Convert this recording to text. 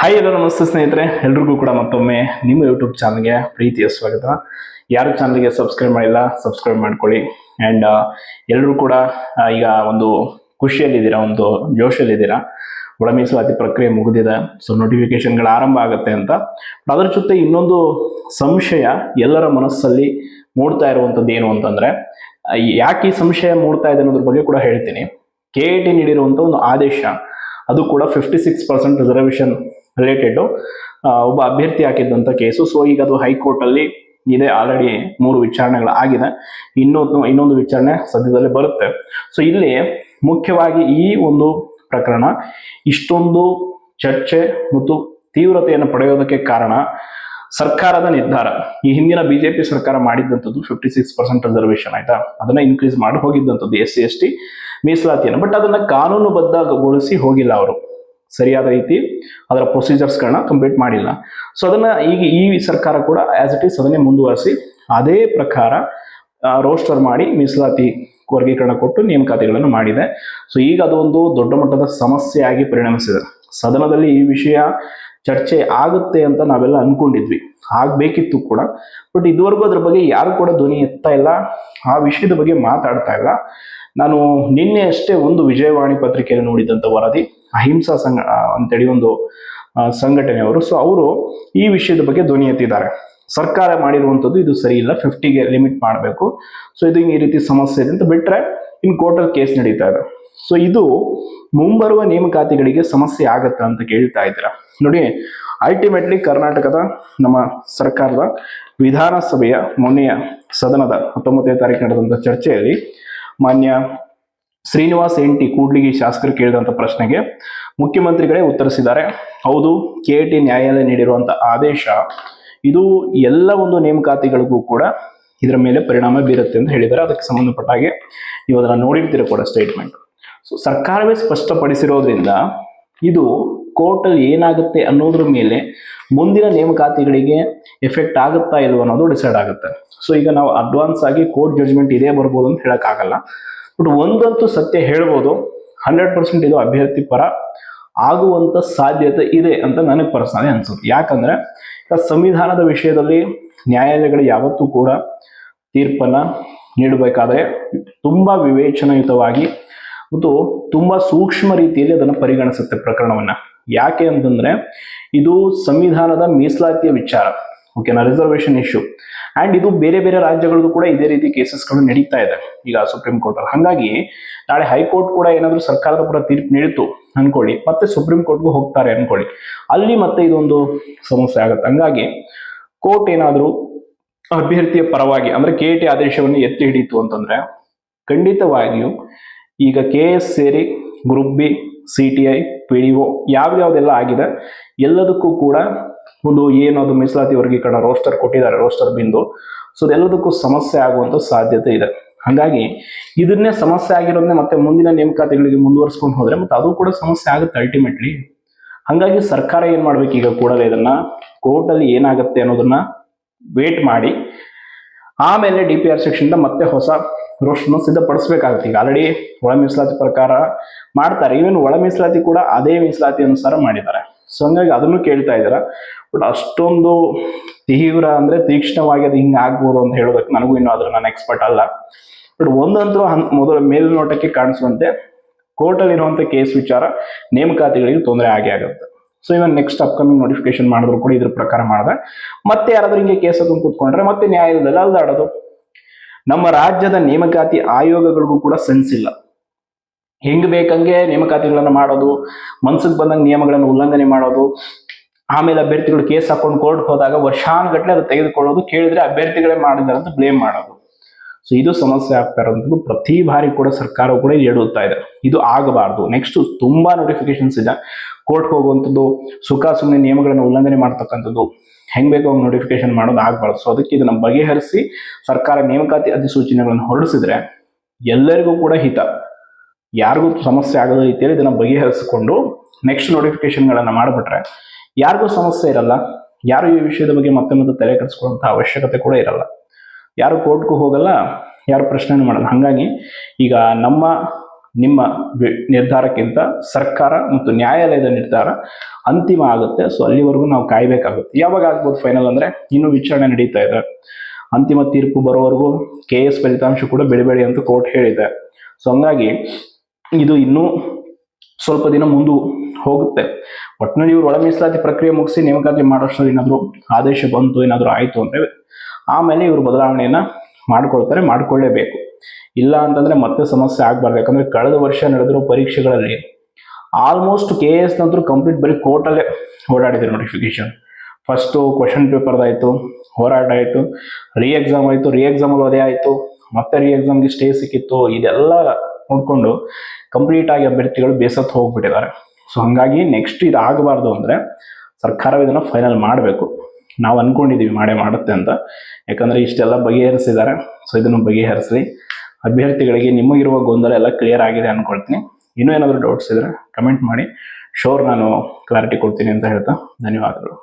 Hi ಎಲ್ಲ ನಮಸ್ತೆ ಸ್ನೇಹಿತರೆ. ಎಲ್ರಿಗೂ ಕೂಡ ಮತ್ತೊಮ್ಮೆ ನಿಮ್ಮ ಯೂಟ್ಯೂಬ್ ಚಾನಲ್ಗೆ ಪ್ರೀತಿಯ ಸ್ವಾಗತ. ಯಾರು ಚಾನಲ್ಗೆ ಸಬ್ಸ್ಕ್ರೈಬ್ ಮಾಡಿಲ್ಲ ಸಬ್ಸ್ಕ್ರೈಬ್ ಮಾಡ್ಕೊಳ್ಳಿ. ಆ್ಯಂಡ್ ಎಲ್ಲರೂ ಕೂಡ ಈಗ ಒಂದು ಖುಷಿಯಲ್ಲಿದ್ದೀರಾ, ಒಂದು ಜೋಶಲ್ಲಿದ್ದೀರಾ? ಒಳ ಮೀಸಲಾತಿ ಪ್ರಕ್ರಿಯೆ ಮುಗಿದಿದೆ. ಸೊ ನೋಟಿಫಿಕೇಶನ್ಗಳು ಆರಂಭ ಆಗುತ್ತೆ ಅಂತ. ಅದರ ಜೊತೆ ಇನ್ನೊಂದು ಸಂಶಯ ಎಲ್ಲರ ಮನಸ್ಸಲ್ಲಿ ಮೂಡ್ತಾ ಇರುವಂಥದ್ದು ಏನು ಅಂತಂದರೆ ಯಾಕೆ ಈ ಸಂಶಯ ಮೂಡ್ತಾ ಇದೆ ಅನ್ನೋದ್ರ ಬಗ್ಗೆ ಕೂಡ ಹೇಳ್ತೀನಿ. ಕೆ ಎ ಟಿ ನೀಡಿರುವಂಥ ಒಂದು ಆದೇಶ, ಅದು ಕೂಡ fifty six percent reservation related ಒಬ್ಬ ಅಭ್ಯರ್ಥಿ ಹಾಕಿದ್ದಂಥ ಕೇಸು. ಸೊ ಈಗ ಅದು ಹೈಕೋರ್ಟ್ ಅಲ್ಲಿ ಇದೆ. ಆಲ್ರೆಡಿ ಮೂರು ವಿಚಾರಣೆಗಳು ಆಗಿದೆ. ಇನ್ನೊಂದು ಇನ್ನೊಂದು ವಿಚಾರಣೆ ಸದ್ಯದಲ್ಲೇ ಬರುತ್ತೆ. ಸೊ ಇಲ್ಲಿ ಮುಖ್ಯವಾಗಿ ಈ ಒಂದು ಪ್ರಕರಣ ಇಷ್ಟೊಂದು ಚರ್ಚೆ ಮತ್ತು ತೀವ್ರತೆಯನ್ನು ಪಡೆಯೋದಕ್ಕೆ ಕಾರಣ ಸರ್ಕಾರದ ನಿರ್ಧಾರ. ಈ ಹಿಂದಿನ ಬಿಜೆಪಿ ಸರ್ಕಾರ ಮಾಡಿದ್ದಂಥದ್ದು ಫಿಫ್ಟಿ ಸಿಕ್ಸ್ ಪರ್ಸೆಂಟ್ ರಿಸರ್ವೇಶನ್ ಆಯ್ತಾ? ಅದನ್ನ ಇನ್ಕ್ರೀಸ್ ಮಾಡಿ ಹೋಗಿದ್ದಂಥದ್ದು ಎಸ್ ಸಿ, ಎಸ್ ಟಿ ಮೀಸಲಾತಿಯನ್ನು. ಬಟ್ ಅದನ್ನ ಕಾನೂನುಬದ್ಧಗೊಳಿಸಿ ಹೋಗಿಲ್ಲ ಅವರು. ಸರಿಯಾದ ರೀತಿ ಅದರ ಪ್ರೊಸೀಜರ್ಸ್ಗಳನ್ನ ಕಂಪ್ಲೀಟ್ ಮಾಡಿಲ್ಲ. ಸೊ ಅದನ್ನ ಈಗ ಈ ಸರ್ಕಾರ ಕೂಡ ಆಸ್ ಇಟ್ ಈಸ್ ಅದನ್ನೇ ಮುಂದುವರಿಸಿ ಅದೇ ಪ್ರಕಾರ ರೋಸ್ಟರ್ ಮಾಡಿ ಮೀಸಲಾತಿ ವರ್ಗೀಕರಣ ಕೊಟ್ಟು ನೇಮಕಾತಿಗಳನ್ನು ಮಾಡಿದೆ. ಸೊ ಈಗ ಅದೊಂದು ದೊಡ್ಡ ಮಟ್ಟದ ಸಮಸ್ಯೆಯಾಗಿ ಪರಿಣಮಿಸಿದೆ. ಸದನದಲ್ಲಿ ಈ ವಿಷಯ ಚರ್ಚೆ ಆಗುತ್ತೆ ಅಂತ ನಾವೆಲ್ಲ ಅನ್ಕೊಂಡಿದ್ವಿ. ಆಗ್ಬೇಕಿತ್ತು ಕೂಡ. ಬಟ್ ಇದುವರೆಗೂ ಅದ್ರ ಬಗ್ಗೆ ಯಾರು ಕೂಡ ಧ್ವನಿ ಎತ್ತಾ ಇಲ್ಲ. ಆ ವಿಷಯದ ಬಗ್ಗೆ ಮಾತಾಡ್ತಾ ಇಲ್ಲ. ನಾನು ನಿನ್ನೆ ಅಷ್ಟೇ ಒಂದು ವಿಜಯವಾಣಿ ಪತ್ರಿಕೆಯಲ್ಲಿ ನೋಡಿದಂಥ ವರದಿ, ಅಹಿಂಸಾ ಸಂಘ ಅಂತೇಳಿ ಒಂದು ಸಂಘಟನೆ ಅವರು. ಸೊ ಅವರು ಈ ವಿಷಯದ ಬಗ್ಗೆ ಧ್ವನಿ ಎತ್ತಿದ್ದಾರೆ. ಸರ್ಕಾರ ಮಾಡಿರುವಂಥದ್ದು ಇದು ಸರಿ ಇಲ್ಲ ಫಿಫ್ಟಿಗೆ ಲಿಮಿಟ್ ಮಾಡಬೇಕು. ಸೊ ಇದು ಈ ರೀತಿ ಸಮಸ್ಯೆ ಇದೆ ಅಂತ ಬಿಟ್ಟರೆ ಇನ್ನು ಕೋರ್ಟಲ್ಲಿ ಕೇಸ್ ನಡೀತಾ ಇದೆ. ಸೊ ಇದು ಮುಂಬರುವ ನೇಮಕಾತಿಗಳಿಗೆ ಸಮಸ್ಯೆ ಆಗತ್ತಾ ಅಂತ ಕೇಳ್ತಾ ಇದ್ದೀರಾ? ನೋಡಿ ಅಲ್ಟಿಮೇಟ್ಲಿ ಕರ್ನಾಟಕದ ನಮ್ಮ ಸರ್ಕಾರದ ವಿಧಾನಸಭೆಯ ಮೊನ್ನೆಯ ಸದನದ ಹತ್ತೊಂಬತ್ತನೇ ತಾರೀಕು ನಡೆದಂಥ ಚರ್ಚೆಯಲ್ಲಿ ಮಾನ್ಯ ಶ್ರೀನಿವಾಸ್ ಎಂಟಿ ಕೂಡ್ಲಿಗಿ ಶಾಸಕರು ಕೇಳಿದಂಥ ಪ್ರಶ್ನೆಗೆ ಮುಖ್ಯಮಂತ್ರಿಗಳೇ ಉತ್ತರಿಸಿದ್ದಾರೆ. ಹೌದು, ಕೆ ಟಿ ನ್ಯಾಯಾಲಯ ನೀಡಿರುವಂಥ ಆದೇಶ ಇದು ಎಲ್ಲ ಒಂದು ನೇಮಕಾತಿಗಳಿಗೂ ಕೂಡ ಇದರ ಮೇಲೆ ಪರಿಣಾಮ ಬೀರುತ್ತೆ ಅಂತ ಹೇಳಿದ್ದಾರೆ. ಅದಕ್ಕೆ ಸಂಬಂಧಪಟ್ಟ ಹಾಗೆ ನೀವು ಅದನ್ನು ನೋಡಿರ್ತೀರ ಕೂಡ ಸ್ಟೇಟ್ಮೆಂಟ್ ಸೊ ಸರ್ಕಾರವೇ ಸ್ಪಷ್ಟಪಡಿಸಿರೋದ್ರಿಂದ ಇದು ಕೋರ್ಟಲ್ಲಿ ಏನಾಗುತ್ತೆ ಅನ್ನೋದ್ರ ಮೇಲೆ ಮುಂದಿನ ನೇಮಕಾತಿಗಳಿಗೆ ಎಫೆಕ್ಟ್ ಆಗುತ್ತಾ ಇಲ್ವ ಅನ್ನೋದು ಡಿಸೈಡ್ ಆಗುತ್ತೆ. ಸೊ ಈಗ ನಾವು ಅಡ್ವಾನ್ಸ್ ಆಗಿ ಕೋರ್ಟ್ ಜಡ್ಜ್ಮೆಂಟ್ ಇದೇ ಬರ್ಬೋದು ಅಂತ ಹೇಳೋಕ್ಕಾಗಲ್ಲ. ಬಟ್ ಒಂದಂತೂ ಸತ್ಯ ಹೇಳ್ಬೋದು. ಹಂಡ್ರೆಡ್ ಪರ್ಸೆಂಟ್ ಇದು ಅಭ್ಯರ್ಥಿ ಪರ ಆಗುವಂತ ಸಾಧ್ಯತೆ ಇದೆ ಅಂತ ನನಗೆ ಪರ್ಸನಲಿ ಅನ್ಸುತ್ತೆ. ಯಾಕಂದ್ರೆ ಸಂವಿಧಾನದ ವಿಷಯದಲ್ಲಿ ನ್ಯಾಯಾಲಯಗಳು ಯಾವತ್ತೂ ಕೂಡ ತೀರ್ಪನ್ನ ನೀಡಬೇಕಾದ್ರೆ ತುಂಬಾ ವಿವೇಚನಾಯುತವಾಗಿ ಮತ್ತು ತುಂಬಾ ಸೂಕ್ಷ್ಮ ರೀತಿಯಲ್ಲಿ ಅದನ್ನು ಪರಿಗಣಿಸುತ್ತೆ ಪ್ರಕರಣವನ್ನ. ಯಾಕೆ ಅಂತಂದ್ರೆ ಇದು ಸಂವಿಧಾನದ ಮೀಸಲಾತಿಯ ವಿಚಾರ ಓಕೆನಾ ರಿಸರ್ವೇಶನ್ ಇಶ್ಯೂ ಆ್ಯಂಡ್ ಇದು ಬೇರೆ ಬೇರೆ ರಾಜ್ಯಗಳಿಗೂ ಕೂಡ ಇದೇ ರೀತಿ ಕೇಸಸ್ಗಳು ನಡೀತಾ ಇದೆ ಈಗ ಸುಪ್ರೀಂ ಕೋರ್ಟ್ ಅಲ್ಲಿ. ಹಾಗಾಗಿ ನಾಳೆ ಹೈಕೋರ್ಟ್ ಕೂಡ ಏನಾದರೂ ಸರ್ಕಾರದ ಪರ ತೀರ್ಪು ನೀಡಿತು ಅನ್ಕೊಳ್ಳಿ, ಮತ್ತೆ ಸುಪ್ರೀಂ ಕೋರ್ಟ್ಗೂ ಹೋಗ್ತಾರೆ ಅನ್ಕೊಳ್ಳಿ. ಅಲ್ಲಿ ಮತ್ತೆ ಇದೊಂದು ಸಮಸ್ಯೆ ಆಗುತ್ತೆ. ಹಂಗಾಗಿ ಕೋರ್ಟ್ ಏನಾದರೂ ಅಭ್ಯರ್ಥಿಯ ಪರವಾಗಿ, ಅಂದ್ರೆ ಕೆ ಟಿ ಆದೇಶವನ್ನು ಎತ್ತಿ ಹಿಡಿಯಿತು ಅಂತಂದ್ರೆ ಖಂಡಿತವಾಗಿಯೂ ಈಗ ಕೆ ಎಸ್ ಸೇರಿ group B C T I P D O ಯಾವ್ದಾವ್ದೆಲ್ಲ ಆಗಿದೆ, ಎಲ್ಲದಕ್ಕೂ ಕೂಡ ಒಂದು ಏನು ಅದು ಮೀಸಲಾತಿ ವರ್ಗೀಕರಣ ರೋಸ್ಟರ್ ಕೊಟ್ಟಿದ್ದಾರೆ ರೋಸ್ಟರ್ ಬಿಂದು. ಸೊ ಅದೆಲ್ಲದಕ್ಕೂ ಸಮಸ್ಯೆ ಆಗುವಂಥ ಸಾಧ್ಯತೆ ಇದೆ. ಹಾಗಾಗಿ ಇದನ್ನೇ ಸಮಸ್ಯೆ ಆಗಿರೋದನ್ನೇ ಮತ್ತೆ ಮುಂದಿನ ನೇಮಕಾತಿಗಳಿಗೆ ಮುಂದುವರಿಸ್ಕೊಂಡು ಹೋದರೆ ಮತ್ತೆ ಅದು ಕೂಡ ಸಮಸ್ಯೆ ಆಗುತ್ತೆ ಅಲ್ಟಿಮೇಟ್ಲಿ ಹಾಗಾಗಿ ಸರ್ಕಾರ ಏನು ಮಾಡ್ಬೇಕು ಈಗ ಕೂಡಲೇ ಇದನ್ನ ಕೋರ್ಟಲ್ಲಿ ಏನಾಗುತ್ತೆ ಅನ್ನೋದನ್ನ ವೇಟ್ ಮಾಡಿ. ಆಮೇಲೆ ಡಿ ಪಿ ಆರ್ ಸೆಕ್ಷನ್ ಮತ್ತೆ ಹೊಸ ರೋಸ್ಟರ್ನ ಸಿದ್ಧಪಡಿಸಬೇಕಾಗುತ್ತೆ. ಈಗ ಆಲ್ರೆಡಿ ಒಳ ಮೀಸಲಾತಿ ಪ್ರಕಾರ ಮಾಡ್ತಾರೆ. ಈವನ್ ಒಳ ಮೀಸಲಾತಿ ಕೂಡ ಅದೇ ಮೀಸಲಾತಿ ಅನುಸಾರ ಮಾಡಿದ್ದಾರೆ. ಸೊ ಹಂಗಾಗಿ ಅದನ್ನು ಕೇಳ್ತಾ ಇದ್ದಾರೆ? ಬಟ್ ಅಷ್ಟೊಂದು ತೀವ್ರ ಅಂದ್ರೆ ತೀಕ್ಷ್ಣವಾಗಿ ಅದು ಹಿಂಗೆ ಆಗ್ಬೋದು ಅಂತ ಹೇಳೋದಕ್ಕೆ ನನಗೂ ಇನ್ನೂ ಅದ್ರ ನಾನು ಎಕ್ಸ್ಪರ್ಟ್ ಅಲ್ಲ. ಬಟ್ ಒಂದಂತೂ ಮೊದಲ ಮೇಲ್ನೋಟಕ್ಕೆ ಕಾಣಿಸುವಂತೆ ಇರುವಂತ ಕೇಸ್ ವಿಚಾರ ನೇಮಕಾತಿಗಳಿಗೆ ತೊಂದರೆ ಆಗೇ ಆಗುತ್ತೆ. So even next upcoming notification ಮಾಡಿದ್ರು ಕೂಡ ಇದ್ರ ಪ್ರಕಾರ ಮಾಡಿದ್ರೆ ಮತ್ತೆ ಯಾರಾದ್ರೂ ಹಿಂಗೆ ಕೇಸ್ ಅದನ್ನು ಕೂತ್ಕೊಂಡ್ರೆ ಮತ್ತೆ ನ್ಯಾಯಾಲಯದಲ್ಲಿ ಅಲ್ದಾಡೋದು ನಮ್ಮ ರಾಜ್ಯದ ನೇಮಕಾತಿ ಆಯೋಗಗಳಿಗೂ ಕೂಡ ಸೆನ್ಸ್ ಇಲ್ಲ. ಹೆಂಗ್ ಬೇಕಂಗೆ ನೇಮಕಾತಿಗಳನ್ನ ಮಾಡೋದು, ಮನ್ಸಿಗೆ ಬಂದಂಗೆ ನಿಯಮಗಳನ್ನು ಉಲ್ಲಂಘನೆ ಮಾಡೋದು. ಆಮೇಲೆ ಅಭ್ಯರ್ಥಿಗಳು ಕೇಸ್ ಹಾಕೊಂಡು ಕೋರ್ಟ್ ಹೋದಾಗ ವರ್ಷಾನುಗಟ್ಲೆ ಅದು ತೆಗೆದುಕೊಳ್ಳೋದು. ಕೇಳಿದ್ರೆ ಅಭ್ಯರ್ಥಿಗಳೇ ಮಾಡಿದಾರೆ ಅಂತ ಬ್ಲೇಮ್ ಮಾಡೋದು. ಸೊ ಇದು ಸಮಸ್ಯೆ ಆಗ್ತಾ ಇರೋದು ಪ್ರತಿ ಬಾರಿ ಕೂಡ ಸರ್ಕಾರವು ಕೂಡ ಹೇಳುತ್ತಾ ಇದೆ. ಇದು ಆಗಬಾರ್ದು. ನೆಕ್ಸ್ಟ್ ತುಂಬಾ ನೋಟಿಫಿಕೇಶನ್ಸ್ ಇದೆ. ಕೋರ್ಟ್ ಹೋಗುವಂಥದ್ದು, ಸುಖ ಸುಮ್ಮನೆ ನಿಯಮಗಳನ್ನು ಉಲ್ಲಂಘನೆ ಮಾಡ್ತಕ್ಕಂಥದ್ದು, ಹೆಂಗ್ ಬೇಕೋ ಹಂಗೆ ನೋಟಿಫಿಕೇಶನ್ ಮಾಡೋದು ಆಗಬಾರ್ದು. ಸೊ ಅದಕ್ಕೆ ಇದನ್ನ ಬಗೆಹರಿಸಿ ಸರ್ಕಾರ ನೇಮಕಾತಿ ಅಧಿಸೂಚನೆಗಳನ್ನು ಹೊರಡಿಸಿದ್ರೆ ಎಲ್ಲರಿಗೂ ಕೂಡ ಹಿತ. ಯಾರಿಗೂ ಸಮಸ್ಯೆ ಆಗದ ರೀತಿಯಲ್ಲಿ ಇದನ್ನ ಬಗೆಹರಿಸಿಕೊಂಡು ನೆಕ್ಸ್ಟ್ ನೋಟಿಫಿಕೇಶನ್ಗಳನ್ನು ಮಾಡಿಬಿಟ್ರೆ ಯಾರಿಗೂ ಸಮಸ್ಯೆ ಇರಲ್ಲ. ಯಾರು ಈ ವಿಷಯದ ಬಗ್ಗೆ ಮತ್ತೆ ಮತ್ತೆ ತಲೆ ಕೆಡಿಸ್ಕೊಳ್ಳುವಂಥ ಅವಶ್ಯಕತೆ ಕೂಡ ಇರಲ್ಲ. ಯಾರು ಕೋರ್ಟ್ಗೂ ಹೋಗಲ್ಲ, ಯಾರು ಪ್ರಶ್ನೆ ಮಾಡಲ್ಲ. ಹಾಗಾಗಿ ಈಗ ನಮ್ಮ, ನಿಮ್ಮ ನಿರ್ಧಾರಕ್ಕಿಂತ ಸರ್ಕಾರ ಮತ್ತು ನ್ಯಾಯಾಲಯದ ನಿರ್ಧಾರ ಅಂತಿಮ ಆಗುತ್ತೆ. ಸೊ ಅಲ್ಲಿವರೆಗೂ ನಾವು ಕಾಯಬೇಕಾಗುತ್ತೆ. ಯಾವಾಗ ಆಗ್ಬೋದು ಫೈನಲ್ ಅಂದ್ರೆ, ಇನ್ನೂ ವಿಚಾರಣೆ ನಡೀತಾ ಇದೆ. ಅಂತಿಮ ತೀರ್ಪು ಬರೋವರೆಗೂ ಕೆ ಎಸ್ ಫಲಿತಾಂಶ ಕೂಡ ಬಿಡಬೇಡಿ ಅಂತ ಕೋರ್ಟ್ ಹೇಳಿದೆ. ಸೊ ಹಂಗಾಗಿ ಇದು ಇನ್ನೂ ಸ್ವಲ್ಪ ದಿನ ಮುಂದೆ ಹೋಗುತ್ತೆ. ಒಟ್ಟಿನಲ್ಲಿ ಇವರು ಒಳ ಮೀಸಲಾತಿ ಪ್ರಕ್ರಿಯೆ ಮುಗಿಸಿ ನೇಮಕಾತಿ ಮಾಡೋಷ್ಟು ಏನಾದರೂ ಆದೇಶ ಬಂತು ಏನಾದರೂ ಆಯಿತು ಅಂದರೆ ಆಮೇಲೆ ಇವರು ಬದಲಾವಣೆಯನ್ನ ಮಾಡ್ಕೊಳ್ತಾರೆ, ಮಾಡಿಕೊಳ್ಳೇಬೇಕು. ಇಲ್ಲ ಅಂತಂದ್ರೆ ಮತ್ತೆ ಸಮಸ್ಯೆ ಆಗಬಾರ್ದು. ಯಾಕಂದ್ರೆ ಕಳೆದ ವರ್ಷ ನಡೆದಿರೋ ಪರೀಕ್ಷೆಗಳಲ್ಲಿ ಆಲ್ಮೋಸ್ಟ್ ಕೆ ಎಸ್ ನಂತರ ಕಂಪ್ಲೀಟ್ ಬರೀ ಕೋರ್ಟಲ್ಲೇ ಓಡಾಡಿದೆ ನೋಟಿಫಿಕೇಶನ್ ಫಸ್ಟು ಕ್ವಶನ್ ಪೇಪರ್ದಾಯಿತು ಹೋರಾಟ ಆಯಿತು ರೀ ಎಕ್ಸಾಮ್ ಆಯಿತು ರೀ ಎಕ್ಸಾಮಲ್ಲಿ ಅದೇ ಆಯಿತು, ಮತ್ತೆ ರೀ ಎಕ್ಸಾಮ್ಗೆ ಸ್ಟೇ ಸಿಕ್ಕಿತ್ತು. ಇದೆಲ್ಲ ನೋಡಿಕೊಂಡು ಕಂಪ್ಲೀಟ್ ಆಗಿ ಅಭ್ಯರ್ಥಿಗಳು ಬೇಸತ್ತು ಹೋಗ್ಬಿಟ್ಟಿದ್ದಾರೆ. ಸೊ ಹಾಗಾಗಿ ನೆಕ್ಸ್ಟ್ ಇದು ಆಗಬಾರ್ದು ಅಂದರೆ ಸರ್ಕಾರ ಇದನ್ನು ಫೈನಲ್ ಮಾಡಬೇಕು. ನಾವು ಅನ್ಕೊಂಡಿದ್ದೀವಿ ಮಾಡೇ ಮಾಡುತ್ತೆ ಅಂತ. ಯಾಕಂದರೆ ಇಷ್ಟೆಲ್ಲ ಬಗೆಹರಿಸಿದ್ದಾರೆ. ಸೊ ಇದನ್ನು ಬಗೆಹರಿಸ್ರಿ. ಅಭ್ಯರ್ಥಿಗಳಿಗೆ ನಿಮಗಿರುವ ಗೊಂದಲ ಎಲ್ಲ ಕ್ಲಿಯರ್ ಆಗಿದೆ ಅಂದ್ಕೊಳ್ತೀನಿ ಇನ್ನೂ ಏನಾದರೂ ಡೌಟ್ಸ್ ಇದ್ದರೆ ಕಮೆಂಟ್ ಮಾಡಿ. ಶೋರ್ ನಾನು ಕ್ಲಾರಿಟಿ ಕೊಡ್ತೀನಿ ಅಂತ ಹೇಳ್ತಾ ಧನ್ಯವಾದಗಳು.